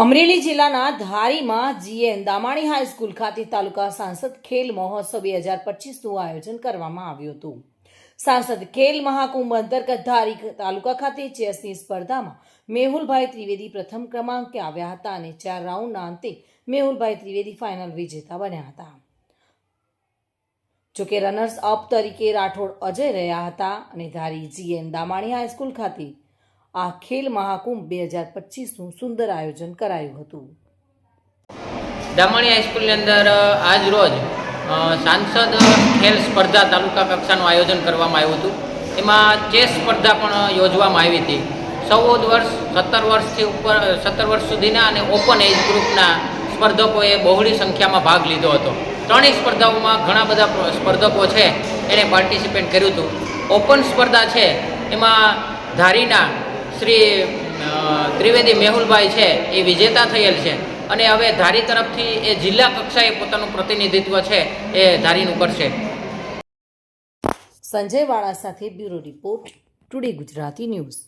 અમરેલી જિલ્લાના ધારીમાં જીએન દામાણી હાઈસ્કૂલ ખાતે તાલુકા સાંસદ ખેલ મહોત્સવ બે હજાર પચીસનું આયોજન કરવામાં આવ્યું હતું. સાંસદ ખેલ મહાકુંભ અંતર્ગત ધારી તાલુકા ખાતે ચેસની સ્પર્ધામાં મેહુલભાઈ ત્રિવેદી પ્રથમ ક્રમાંકે આવ્યા હતા અને ચાર રાઉન્ડના અંતે મેહુલભાઈ ત્રિવેદી ફાઇનલ વિજેતા બન્યા હતા. જોકે રનર્સ અપ તરીકે રાઠોડ અજય રહ્યા હતા અને ધારી જીએન દામાણી હાઈસ્કૂલ ખાતે આ ખેલ મહાકુંભ બે હજાર પચીસનું સુંદર આયોજન કરાયું હતું. દામણી હાઈસ્કૂલની અંદર આજ રોજ સાંસદ ખેલ સ્પર્ધા તાલુકા કક્ષાનું આયોજન કરવામાં આવ્યું હતું. એમાં ચેસ સ્પર્ધા પણ યોજવામાં આવી હતી. ચૌદ વર્ષ, સત્તર વર્ષથી ઉપર સત્તર વર્ષ સુધીના અને ઓપન એજ ગ્રુપના સ્પર્ધકોએ બહોળી સંખ્યામાં ભાગ લીધો હતો. ત્રણેય સ્પર્ધાઓમાં ઘણા બધા સ્પર્ધકો છે એણે પાર્ટિસિપેટ કર્યું હતું. ઓપન સ્પર્ધા છે, એમાં ધારીના શ્રી ત્રિવેદી મેહુલભાઈ છે, એ વિજેતા થયેલ છે. અને હવે ધારી તરફથી એ જિલ્લા કક્ષાએ પોતાનું પ્રતિનિધિત્વ છે, એ ધારીનું કરશે. સંજય વાળા સાથે bureau report today Gujarati news.